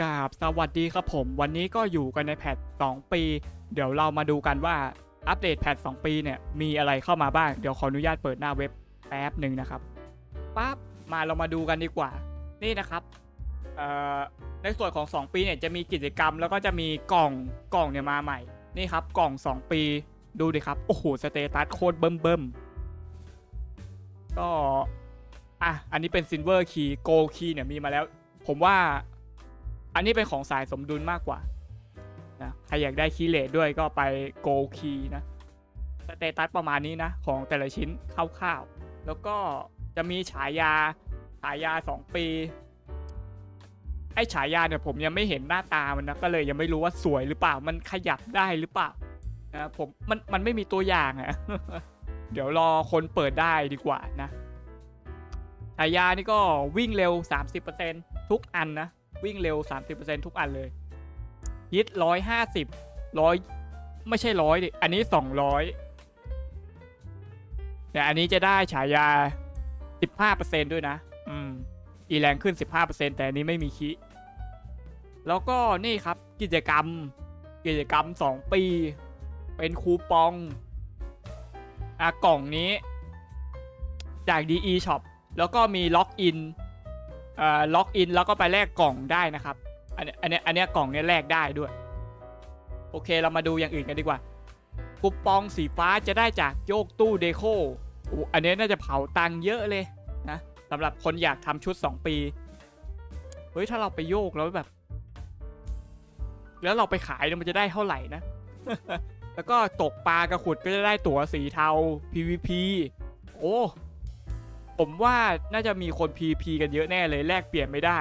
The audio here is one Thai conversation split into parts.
กราบสวัสดีครับผม วันนี้ก็อยู่กันในแพท 2 ปี เดี๋ยวเรามาดูกันว่าอัปเดตแพท 2 ปีเนี่ยมีอะไรเข้ามาบ้าง เดี๋ยวขออนุญาตเปิดหน้าเว็บแป๊บหนึ่งนะครับปั๊บมาเรามาดูกันดีกว่า นี่นะครับในส่วนของ 2 ปีเนี่ยจะมีกิจกรรมแล้วก็จะมีกล่องกล่องเนี่ยมาใหม่ นี่ครับกล่อง 2 ปีดูดิครับ โอ้โหสเตตัสโคตรเบิ่มเบิ่มก็อะอันนี้เป็นซิลเวอร์คีย์โกลคีย์เนี่ยมีมาแล้ว ผมว่า อันนี้เป็นของสายสมดุลมากกว่านะใครอยากได้คีย์เลทด้วยก็ไปโกลคีนะสเตตัสประมาณนี้นะ ของแต่ละชิ้นคร่าวๆ แล้วก็จะมีฉายาฉายา 2 ปีไอ้ฉายาเนี่ยผมยังไม่เห็นหน้าตามันนะก็เลยยังไม่รู้ว่าสวยหรือเปล่ามันขยับได้หรือเปล่านะผมมันมันไม่มีตัวอย่างอะเดี๋ยวรอคนเปิดได้ดีกว่านะฉายานี่ก็วิ่งเร็ว 30%ทุกอันนะ วิ่งเร็ว 30%ทุกอันเลยยิดร้อยห้าสิบร้อยไม่ใช่ร้อยดิ อันนี้สองร้อยแต่อันนี้จะได้ฉายา15%ด้วยนะ อืม อีแรงขึ้น15%แต่อันนี้ไม่มีคิ แล้วก็นี่ครับกิจกรรม กิจกรรม2ปี เป็นคูปอง อะกล่องนี้ จาก DE Shop แล้วก็มีล็อกอิน ล็อกอินแล้วก็ไปแลกกล่องได้นะครับ อันนี้อันนี้อันนี้กล่องเนี้ยแลกได้ด้วย โอเคเรามาดูอย่างอื่นกันดีกว่าคูปองสีฟ้าจะได้จากโยกตู้เดโคอออันนี้น่าจะเผาตังเยอะเลยนะสำหรับคนอยากทำชุด 2 ปี เฮ้ย ถ้าเราไปโยกแล้วแบบ แล้วเราไปขายมันจะได้เท่าไหร่นะ แล้วก็ตกปลากระขุดก็จะได้ตั๋วสีเทา PVP โอ้ ผมว่าน่าจะมีคน PP กันเยอะแน่เลยแลกเปลี่ยนไม่ได้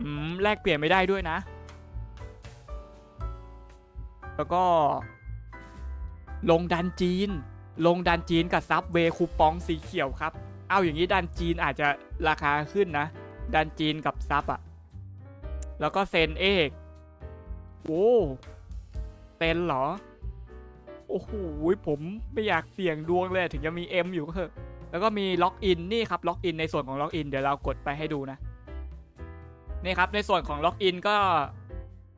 อืมแลกเปลี่ยนไม่ได้ด้วยนะ แล้วก็ ลงดันจีน ลงดันจีนกับซับเวย์คูปองสีเขียวครับ เอาอย่างนี้ดันจีนอาจจะราคาขึ้นนะ ดันจีนกับซับอะแล้วก็เซนเอกโอ้เซนเหรอ โอ้โหผมไม่อยากเสี่ยงดวงเลยถึงจะมี M อยู่ก็เถอะ แล้วก็มีล็อกอินนี่ครับล็อกอินในส่วนของล็อกอินเดี๋ยวเรากดไปให้ดูนะนี่ครับในส่วนของล็อกอินก็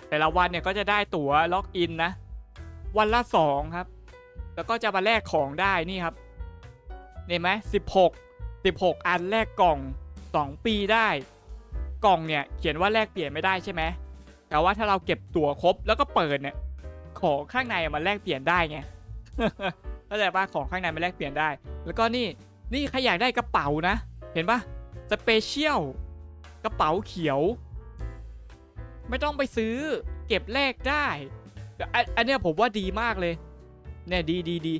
แต่ละวันเนี่ยก็จะได้ตั๋วล็อกอินนะวันละสองครับ แล้วก็จะมาแลกของได้นี่ครับเห็นไหมสิบหกสิบหกอันแลกกล่องสองปีได้ กล่องเนี่ยเขียนว่าแลกเปลี่ยนไม่ได้ใช่ไหมแต่ว่าถ้าเราเก็บตั๋วครบแล้วก็เปิดเนี่ยของข้างในมันแลกเปลี่ยนได้ไงเข้าใจป่ะของข้างในมันแลกเปลี่ยนได้ แล้วก็นี่ นี่ใครอยากได้กระเป๋านะ เห็นปะสเปเชียลกระเป๋าเขียว ไม่ต้องไปซื้อเก็บแลกได้อันอันเนี้ยผมว่าดีมากเลย เนี่ยดีดีดี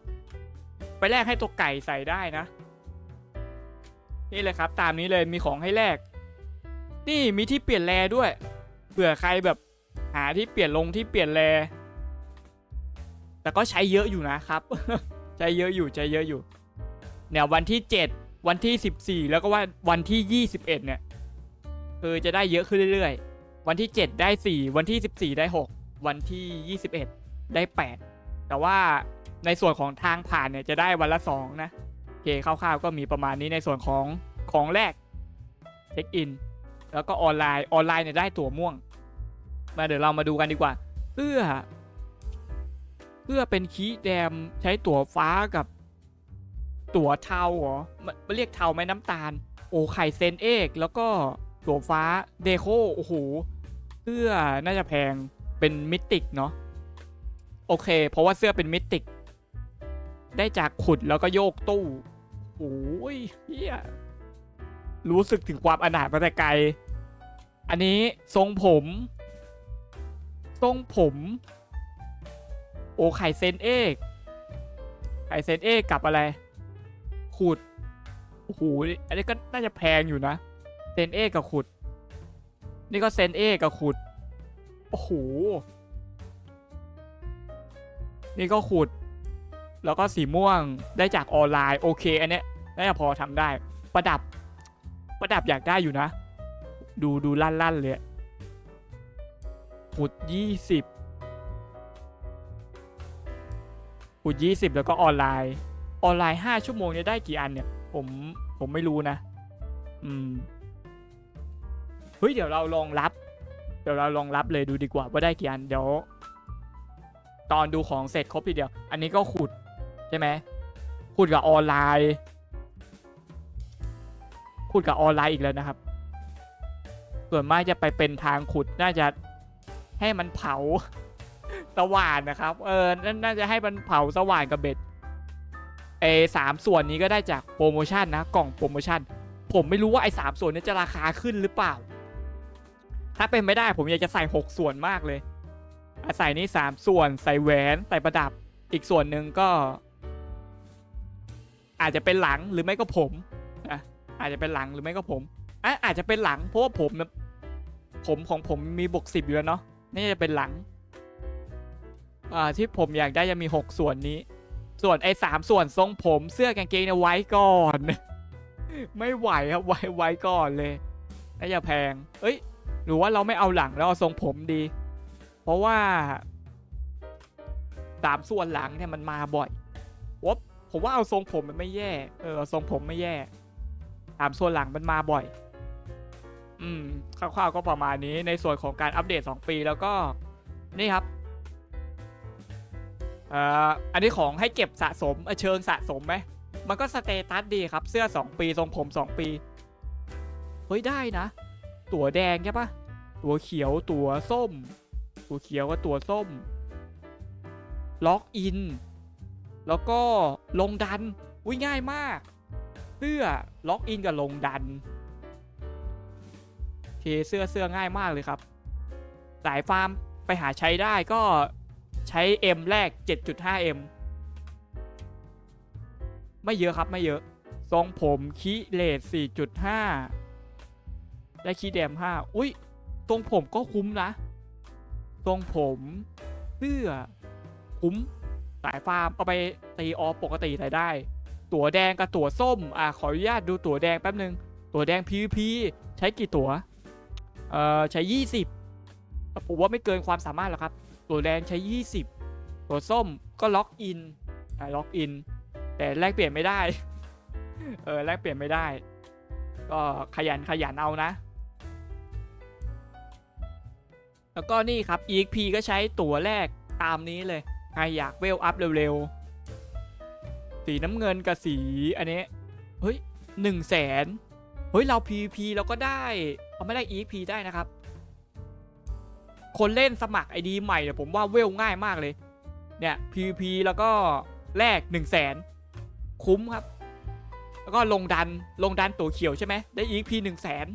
ไปแลกให้ตัวไก่ใส่ได้นะ นี่เลยครับ ตามนี้เลยมีของให้แลกนี่มีที่เปลี่ยนแลด้วยเผื่อใครแบบหาที่เปลี่ยนลงที่เปลี่ยนแลแต่ก็ใช้เยอะอยู่นะครับ ใช้เยอะอยู่ใช้เยอะอยู่ เนี่ยวันที่ 7 วันที่ 14 แล้วก็ว่าวันที่ 21 เนี่ยคือจะได้เยอะขึ้นเรื่อยๆ วันที่ 7 ได้ 4 วันที่ 14 ได้ 6 วันที่ 21 ได้ 8 แต่ว่าในส่วนของทางผ่านเนี่ยจะได้วันละ 2 นะโอเคคร่าวๆก็มีประมาณนี้ในส่วนของของแรกเช็คอินแล้วก็ออนไลน์ออนไลน์เนี่ยได้ตั๋วม่วง มาเดี๋ยวเรามาดูกันดีกว่า เพื่อ เพื่อเป็นคีย์แดมใช้ตั๋วฟ้ากับ ตั๋วเทาเหรอมันมันเรียกเทาไหมน้ำตาล โอ้ไข่เซนเอก แล้วก็ตั๋วฟ้าเดโคโอ้โหเสื้อน่าจะแพงเป็นมิติกเนาะโอเค เพราะว่าเสื้อเป็นมิติก ได้จากขุดแล้วก็โยกตู้โอ้ยเฮียรู้สึกถึงความอนาถมาแต่ไกล อันนี้ทรงผม ทรงผม โอ้ไข่เซนเอกไข่เซนเอกกับอะไร ขุดโอ้โหอันนี้ก็น่าจะแพงอยู่นะเซนเอกับขุด นี่ก็เซนเอกับขุดโอ้โหนี่ก็ขุด แล้วก็สีม่วงได้จากออนไลน์โอเค อันเนี้ยน่าจะพอทำได้ ประดับ ประดับอยากได้อยู่นะ ดูดูลั่นๆเลยขุดยี่สิบขุดยี่สิบแล้วก็ออนไลน์ ออนไลน์ 5 ชั่วโมงเนี่ยได้กี่อันเนี่ย ผมผมไม่รู้นะ อืมเฮ้ยเดี๋ยวเราลองรับ เดี๋ยวเราลองรับเลยดูดีกว่าว่าได้กี่อันเดี๋ยว ตอนดูของเสร็จครบทีเดียว อันนี้ก็ขุดใช่ไหมขุดกับออนไลน์ขุดกับออนไลน์อีกแล้วนะครับ ส่วนมากจะไปเป็นทางขุดน่าจะให้มันเผาสว่านนะครับ เออนาน่าจะให้มันเผาสว่านกับเบ็ด เอสามส่วนนี้ก็ได้จากโปรโมชั่นนะกล่องโปรโมชั่น ผมไม่รู้ว่าไอ้สามส่วนนี้จะราคาขึ้นหรือเปล่า ถ้าเป็นไม่ได้ผมอยากจะใส่หกส่วนมากเลยใส่นี่สามส่วนใส่แหวนใส่ประดับอีกส่วนหนึ่งก็ อาจจะเป็นหลังหรือไม่ก็ผมอะอาจจะเป็นหลังหรือไม่ก็ผมอะอาจจะเป็นหลังเพราะว่าผมผมของผมมีบวกสิบอยู่แล้วเนาะนี่จะเป็นหลังอ่าที่ผมอยากได้จะมี 6 ส่วนนี้ ส่วนไอ้สามส่วนทรงผมเสื้อกางเกงเนี่ยไว้ก่อน ไม่ไหวครับไว้ไว้ก่อนเลยน่าจะแพง เอ้ย หรือว่าเราไม่เอาหลังแล้วเอาทรงผมดี เพราะว่าสามส่วนหลังเนี่ยมันมาบ่อยวบผมว่าเอาทรงผมมันไม่แย่ เออทรงผมไม่แย่สามส่วนหลังมันมาบ่อย อืมคร่าวๆก็ประมาณนี้ในส่วนของการอัปเดต 2 ปีแล้วก็นี่ครับ อ่ออันนี้ของให้เก็บสะสมเชิงสะสมไหมมันก็สเตตัสดีครับเสื้อ 2 ปีทรงผม 2 ปี เฮ้ยได้นะ ตัวแดงใช่ปะตัวเขียวตัวส้ม ตัวเขียวกับตัวส้ม ล็อกอิน แล้วก็ลงดันอุ้ยง่ายมาก เสื้อล็อกอินกับลงดันเคเสื้อเสื้อง่ายมากเลยครับ สายฟาร์มไปหาใช้ได้ก็ ใช้ M แรก 7.5M ไม่เยอะครับไม่เยอะ ทรงผมคีเลส4.5 ได้คีแดม 5 อุ้ยทรงผมก็คุ้มนะ ทรงผมเสื้อคุ้มสายฟาร์มเอาไปตีออฟปกติใส่ได้ ตั๋วแดงกับตั๋วส้ม อ่าขออนุญาตดูตั๋วแดงแป๊บนึง ตั๋วแดง PVP ใช้กี่ตั๋ว เอ่อ ใช้ 20ผมว่าไม่เกินความสามารถหรอกครับ ตัวแดงใช้ 20 ตัวส้มก็ล็อกอินอ่าล็อกอิน แต่แลกเปลี่ยนไม่ได้ เออแลกเปลี่ยนไม่ได้ ก็ขยันขยันเอานะ แล้วก็นี่ครับ EXP ก็ใช้ตั๋วแรกตามนี้เลย ใครอยากเวลอัพเร็วๆ สีน้ำเงินกับสีอันนี้ เฮ้ยหนึ่งแสนเฮ้ย เรา PVP เราก็ได้ เอาไม่ได้ EXP ได้นะครับ คนเล่นสมัครไอดีใหม่เนี่ยผมว่าเวลง่ายมากเลย เนี่ย PVP แล้วก็แลก1 0 0 0 0แสนคุ้มครับ แล้วก็ลงดันลงดันตัวเขียวใช่ไหมได้ EXP 1 0 0 0 0แสน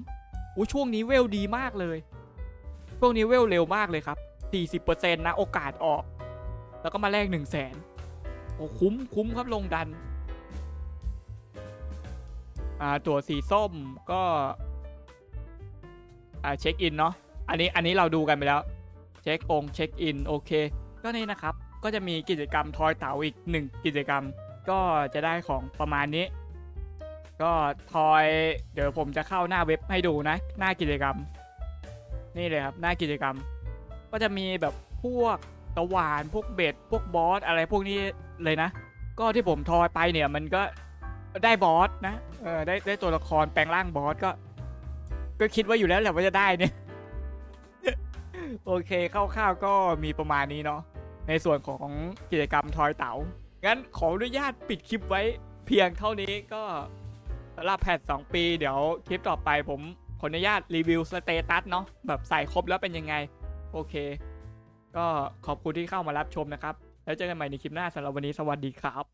อู้ช่วงนี้เวลดีมากเลย ช่วงนี้เวลเร็วมากเลยครับ40%นะโอกาสออก แล้วก็มาแลก1 0 0 0 0แสนโอ้คุ้มคุ้มครับลงดันอ่าตัวสีส้มก็อ่าเช็คอินเนาะ อันนี้อันนี้เราดูกันไปแล้ว เช็คองเช็คอินโอเค ก็นี่นะครับ ก็จะมีกิจกรรมทอยเต๋าอีกหนึ่งกิจกรรม ก็จะได้ของประมาณนี้ ก็ทอยเดี๋ยวผมจะเข้าหน้าเว็บให้ดูนะ หน้ากิจกรรม นี่เลยครับหน้ากิจกรรม ก็จะมีแบบพวกตะวานพวกเบ็ดพวกบอสอะไรพวกนี้เลยนะ ก็ที่ผมทอยไปเนี่ยมันก็ได้บอสนะเออได้ได้ตัวละครแปลงร่างบอสก็ ก็คิดว่าอยู่แล้วแหละว่าจะได้เนี่ย โอเคคร่าวๆก็มีประมาณนี้เนาะในส่วนของกิจกรรมทอยเต๋างั้นขออนุญาตปิดคลิปไว้เพียงเท่านี้ก็สำหรับแพท2ปีเดี๋ยวคลิปต่อไปผมขออนุญาตรีวิวสเตตัสเนาะแบบใส่ครบแล้วเป็นยังไง โอเค ก็ขอบคุณที่เข้ามารับชมนะครับ แล้วเจอกันใหม่ในคลิปหน้าสำหรับวันนี้สวัสดีครับ